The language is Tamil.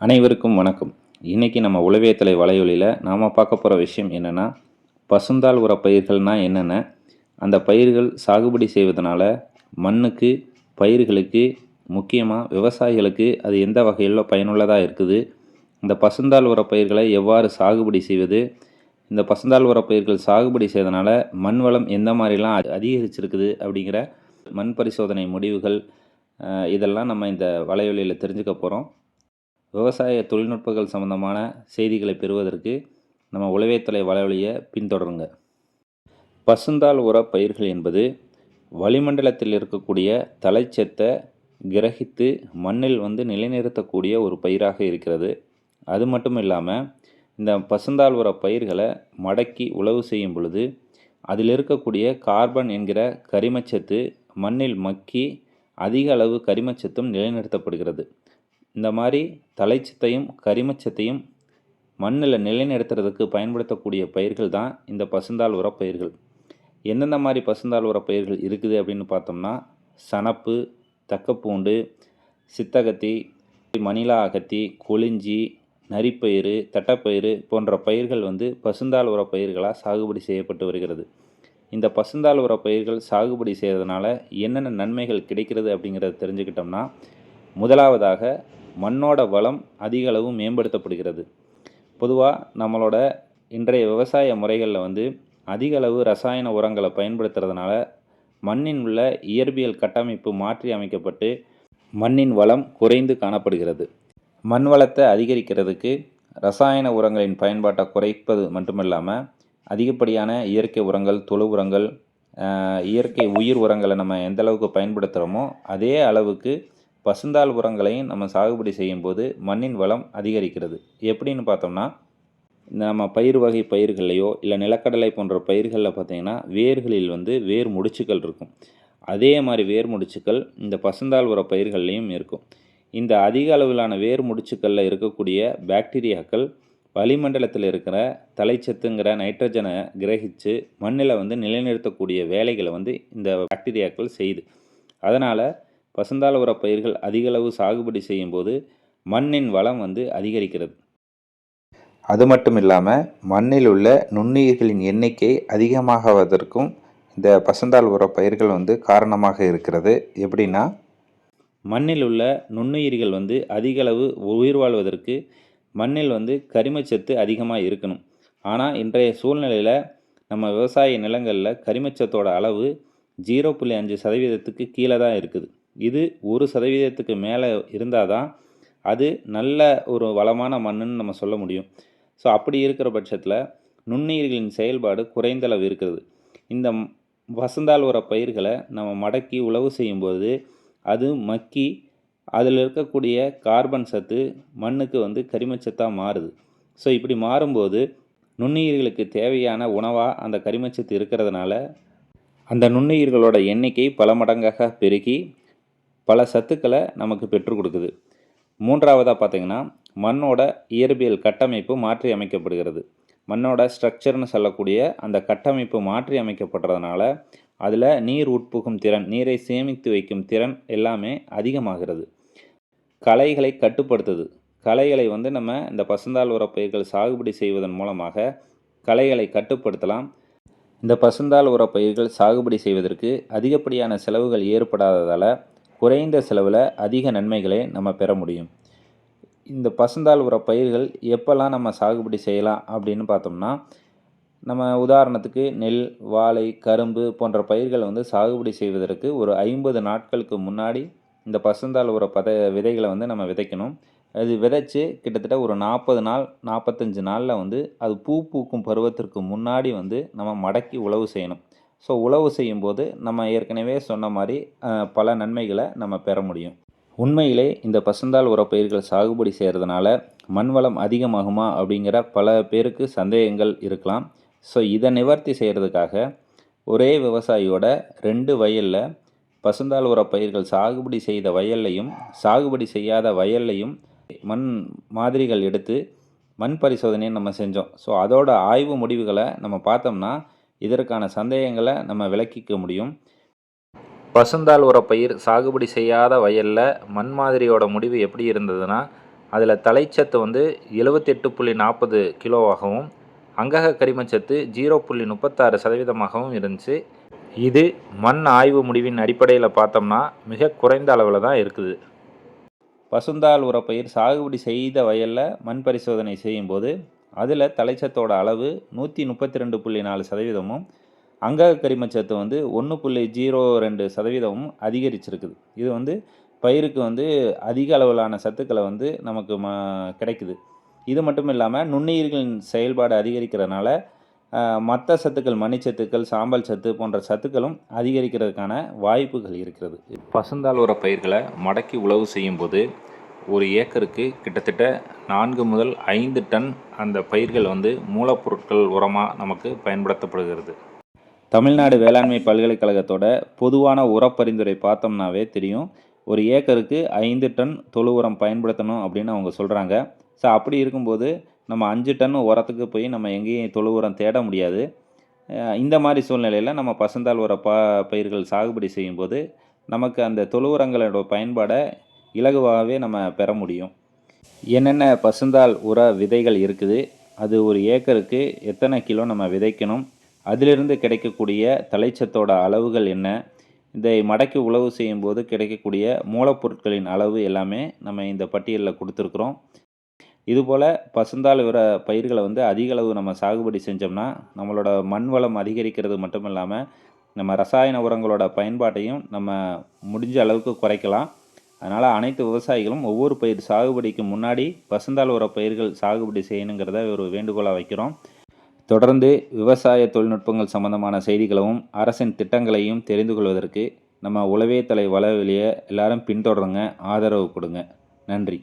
அனைவருக்கும் வணக்கம். இன்றைக்கி நம்ம உளவியத்தலை வலையொலியில் நாம் பார்க்க போகிற விஷயம் என்னென்னா பசுந்தாள் உர பயிர்கள்னால் என்னென்ன? அந்த பயிர்கள் சாகுபடி செய்வதனால மண்ணுக்கு பயிர்களுக்கு முக்கியமாக விவசாயிகளுக்கு அது எந்த வகையில் பயனுள்ளதாக இருக்குது? இந்த பசுந்தாள் உர பயிர்களை எவ்வாறு சாகுபடி செய்வது? இந்த பசுந்தாள் உர பயிர்கள் சாகுபடி செய்தனால மண் வளம் எந்த மாதிரிலாம் அதிகரிச்சிருக்குது அப்படிங்கிற மண் பரிசோதனை முடிவுகள் இதெல்லாம் நம்ம இந்த வலையொலியில் தெரிஞ்சுக்க போகிறோம் விவசாய தொழில்நுட்பங்கள் சம்பந்தமான செய்திகளை பெறுவதற்கு நம்ம உளவியத்தலை வலைவலியை பின்தொடருங்க. பசுந்தால் உர பயிர்கள் என்பது வளிமண்டலத்தில் இருக்கக்கூடிய தலைச்சத்தை கிரகித்து மண்ணில் வந்து நிலைநிறுத்தக்கூடிய ஒரு பயிராக இருக்கிறது. அது மட்டும் இல்லாமல் இந்த பசுந்தால் உர பயிர்களை மடக்கி உழவு செய்யும் பொழுது அதில் இருக்கக்கூடிய கார்பன் என்கிற கரிமச்சத்து மண்ணில் மக்கி அதிக அளவு கரிமச்சத்தும் நிலைநிறுத்தப்படுகிறது. இந்த மாதிரி தலைச்சத்தையும் கரிமச்சத்தையும் மண்ணில் நிலைநிறுத்துறதுக்கு பயன்படுத்தக்கூடிய பயிர்கள் தான் இந்த பசுந்தாள் உர பயிர்கள். எந்தெந்த மாதிரி பசுந்தாள் உர பயிர்கள் இருக்குது அப்படின்னு பார்த்தோம்னா சணப்பு தக்கப்பூண்டு சித்தகத்தி மணிலா அகத்தி கொளிஞ்சி நரிப்பயிறு தட்டப்பயிறு போன்ற பயிர்கள் வந்து பசுந்தாள் உர பயிர்களாக சாகுபடி செய்யப்பட்டு வருகிறது. இந்த பசுந்தாள் உர பயிர்கள் சாகுபடி செய்கிறதுனால என்னென்ன நன்மைகள் கிடைக்கிறது அப்படிங்கிறத தெரிஞ்சுக்கிட்டோம்னா முதலாவதாக மண்ணோட வளம் அதிக அளவு மேம்படுத்தப்படுகிறது. பொதுவாக நம்மளோட இன்றைய விவசாய முறைகளில் வந்து அதிக அளவு ரசாயன உரங்களை பயன்படுத்துறதுனால மண்ணின் உள்ள இயற்பியல் கட்டமைப்பு மாற்றி அமைக்கப்பட்டு மண்ணின் வளம் குறைந்து காணப்படுகிறது. மண் வளத்தை அதிகரிக்கிறதுக்கு ரசாயன உரங்களின் பயன்பாட்டை குறைப்பது மட்டுமில்லாமல் அதிகப்படியான இயற்கை உரங்கள் தொழு உரங்கள் இயற்கை உயிர் உரங்களை நம்ம எந்த அளவுக்கு பயன்படுத்துகிறோமோ அதே அளவுக்கு பசுந்தாள் உரங்களையும் நம்ம சாகுபடி செய்யும்போது மண்ணின் வளம் அதிகரிக்கிறது. எப்படின்னு பார்த்தோம்னா இந்த நம்ம பயிர் வகை பயிர்கள்லையோ இல்லை நிலக்கடலை போன்ற பயிர்களில் பார்த்தீங்கன்னா வேர்களில் வந்து வேர் முடிச்சுக்கள் இருக்கும். அதே மாதிரி வேர் முடிச்சுக்கள் இந்த பசுந்தாள் உர பயிர்கள்லையும் இருக்கும். இந்த அதிக அளவிலான வேர் முடிச்சுக்களில் இருக்கக்கூடிய பாக்டீரியாக்கள் வளிமண்டலத்தில் இருக்கிற தலைச்சத்துங்கிற நைட்ரஜனை கிரகித்து மண்ணில் வந்து நிலைநிறுத்தக்கூடிய வேலைகளை வந்து இந்த பாக்டீரியாக்கள் செய்யுது. அதனால் பசுந்தாள் உர பயிர்கள் அதிக அளவு சாகுபடி செய்யும்போது மண்ணின் வளம் வந்து அதிகரிக்கிறது. அது மட்டும் இல்லாமல் மண்ணில் உள்ள நுண்ணுயிர்களின் எண்ணிக்கை அதிகமாகுவதற்கும் இந்த பசுந்தாள் உர பயிர்கள் வந்து காரணமாக இருக்கிறது. எப்படின்னா மண்ணில் உள்ள நுண்ணுயிர்கள் வந்து அதிக அளவு உயிர் வாழ்வதற்கு மண்ணில் வந்து கரிமச்சத்து அதிகமாக இருக்கணும். ஆனால் இன்றைய சூழ்நிலையில் நம்ம விவசாய நிலங்களில் கரிமச்சத்தோட அளவு ஜீரோ புள்ளி அஞ்சு சதவீதத்துக்கு கீழே தான் இருக்குது. இது ஒரு சதவீதத்துக்கு மேலே இருந்தால் தான் அது நல்ல ஒரு வளமான மண்ணுன்னு நம்ம சொல்ல முடியும். ஸோ அப்படி இருக்கிற பட்சத்தில் நுண்ணுயிர்களின் செயல்பாடு குறைந்தளவு இருக்கிறது. இந்த வசந்தால் உர பயிர்களை நம்ம மடக்கி உழவு செய்யும்போது அது மக்கி அதில் இருக்கக்கூடிய கார்பன் சத்து மண்ணுக்கு வந்து கரிமச்சத்தாக மாறுது. ஸோ இப்படி மாறும்போது நுண்ணுயிர்களுக்கு தேவையான உணவாக அந்த கரிமச்சத்து இருக்கிறதுனால அந்த நுண்ணுயிர்களோட எண்ணிக்கை பல மடங்காக பெருகி பல சத்துக்களை நமக்கு பெற்றுக் கொடுக்குது. மூன்றாவதாக பார்த்தீங்கன்னா மண்ணோட இயற்பியல் கட்டமைப்பு மாற்றி அமைக்கப்படுகிறது. மண்ணோட ஸ்ட்ரக்சர்னு சொல்லக்கூடிய அந்த கட்டமைப்பு மாற்றி அமைக்கப்படுறதுனால அதில் நீர் உட்புகும் திறன் நீரை சேமித்து வைக்கும் திறன் எல்லாமே அதிகமாகிறது. களைகளை கட்டுப்படுத்துது. களைகளை வந்து நம்ம இந்த பசுந்தாள் உர பயிர்கள் சாகுபடி செய்வதன் மூலமாக களைகளை கட்டுப்படுத்தலாம். இந்த பசுந்தாள் உர பயிர்கள் சாகுபடி செய்வதற்கு அதிகப்படியான செலவுகள் ஏற்படாததால் குறைந்த செலவில் அதிக நன்மைகளை நம்ம பெற முடியும். இந்த பசுந்தாள் உர பயிர்கள் எப்போல்லாம் நம்ம சாகுபடி செய்யலாம் அப்படின்னு பார்த்தோம்னா நம்ம உதாரணத்துக்கு நெல் வாழை கரும்பு போன்ற பயிர்கள் வந்து சாகுபடி செய்வதற்கு ஒரு ஐம்பது நாட்களுக்கு முன்னாடி இந்த பசுந்தாள் உர பத விதைகளை வந்து நம்ம விதைக்கணும். அது விதைச்சி கிட்டத்தட்ட ஒரு நாற்பது நாள் நாற்பத்தஞ்சு நாளில் வந்து அது பூ பூக்கும் பருவத்திற்கு முன்னாடி வந்து நம்ம மடக்கி உழவு செய்யணும். ஸோ உழவு செய்யும்போது நம்ம ஏற்கனவே சொன்ன மாதிரி பல நன்மைகளை நம்ம பெற முடியும். உண்மையிலே இந்த பசுந்தாள் உர பயிர்கள் சாகுபடி செய்கிறதுனால மண் வளம் அதிகமாகுமா அப்படிங்கிற பல பேருக்கு சந்தேகங்கள் இருக்கலாம். ஸோ இதை நிவர்த்தி செய்கிறதுக்காக ஒரே விவசாயியோட ரெண்டு வயலில் பசுந்தாள் உர பயிர்கள் சாகுபடி செய்த வயல்லையும் சாகுபடி செய்யாத வயல்லையும் மண் மாதிரிகள் எடுத்து மண் பரிசோதனையை நம்ம செஞ்சோம். ஸோ அதோட ஆய்வு முடிவுகளை நம்ம பார்த்தோம்னா இதற்கான சந்தேகங்களை நம்ம விளக்கிக்க முடியும். பசுந்தாள் உர பயிர் சாகுபடி செய்யாத வயலில் மண் மாதிரியோட முடிவு எப்படி இருந்ததுன்னா அதில் தலைச்சத்து வந்து எழுபத்தெட்டு புள்ளி நாற்பது கிலோவாகவும் அங்கக கரிமச்சத்து ஜீரோ புள்ளி முப்பத்தாறு சதவீதமாகவும் இருந்துச்சு. இது மண் ஆய்வு முடிவின் அடிப்படையில் பார்த்தோம்னா மிக குறைந்த அளவில் தான் இருக்குது. பசுந்தாள் உரப்பயிர் சாகுபடி செய்த வயலில் மண் பரிசோதனை செய்யும்போது அதில் தலைச்சத்தோட அளவு நூற்றி முப்பத்தி ரெண்டு புள்ளி நாலு சதவீதமும் அங்கக கரிமச்சத்து வந்து ஒன்று புள்ளி ஜீரோ ரெண்டு சதவீதமும் அதிகரிச்சிருக்குது. இது வந்து பயிருக்கு வந்து அதிக அளவிலான சத்துக்களை வந்து நமக்கு ம கிடைக்குது. இது மட்டும் இல்லாமல் நுண்ணுயிர்களின் செயல்பாடு அதிகரிக்கிறதுனால மற்ற சத்துக்கள் மணிச்சத்துக்கள் சாம்பல் சத்து போன்ற சத்துக்களும் அதிகரிக்கிறதுக்கான வாய்ப்புகள் இருக்கிறது. பசுந்தாள் உர பயிர்களை மடக்கி உழவு செய்யும்போது ஒரு ஏக்கருக்கு கிட்டத்தட்ட நான்கு முதல் ஐந்து டன் அந்த பயிர்கள் வந்து மூலப்பொருட்கள் உரமாக நமக்கு பயன்படுத்தப்படுகிறது. தமிழ்நாடு வேளாண்மை பல்கலைக்கழகத்தோட பொதுவான உர பரிந்துரை பார்த்தோம்னாவே தெரியும். ஒரு ஏக்கருக்கு ஐந்து டன் தொழு உரம் பயன்படுத்தணும் அப்படின்னு அவங்க சொல்கிறாங்க ஸோ அப்படி இருக்கும்போது நம்ம அஞ்சு டன் உரத்துக்கு போய் நம்ம எங்கேயும் தொழு உரம் தேட முடியாது. இந்த மாதிரி சூழ்நிலையில் நம்ம பசந்தால் உர பா பயிர்கள் சாகுபடி செய்யும்போது நமக்கு அந்த தொழு உரங்களோட பயன்பாடை இலகுவாகவே நம்ம பெற முடியும். என்னென்ன பசுந்தால் உர விதைகள் இருக்குது அது ஒரு ஏக்கருக்கு எத்தனை கிலோ நம்ம விதைக்கணும் அதிலிருந்து கிடைக்கக்கூடிய தலைச்சத்தோட அளவுகள் என்ன இதை மடக்கி உழவு செய்யும்போது கிடைக்கக்கூடிய மூலப்பொருட்களின் அளவு எல்லாமே நம்ம இந்த பட்டியலில் கொடுத்துருக்குறோம். இதுபோல் பசுந்தால் உர பயிர்களை வந்து அதிக அளவு நம்ம சாகுபடி செஞ்சோம்னா நம்மளோட மண் வளம் அதிகரிக்கிறது மட்டும் இல்லாமல் நம்ம ரசாயன உரங்களோட பயன்பாட்டையும் நம்ம முடிஞ்ச அளவுக்கு குறைக்கலாம். அதனால் அனைத்து விவசாயிகளும் ஒவ்வொரு பயிர் சாகுபடிக்கு முன்னாடி வசந்தால் உர பயிர்கள் சாகுபடி செய்யணுங்கிறத ஒரு வேண்டுகோளாக வைக்கிறோம். தொடர்ந்து விவசாய தொழில்நுட்பங்கள் சம்பந்தமான செய்திகளும் அரசின் திட்டங்களையும் தெரிந்து கொள்வதற்கு நம்ம உளவே தலை வளவெளியை எல்லாரும் பின்தொடருங்க. ஆதரவு கொடுங்க. நன்றி.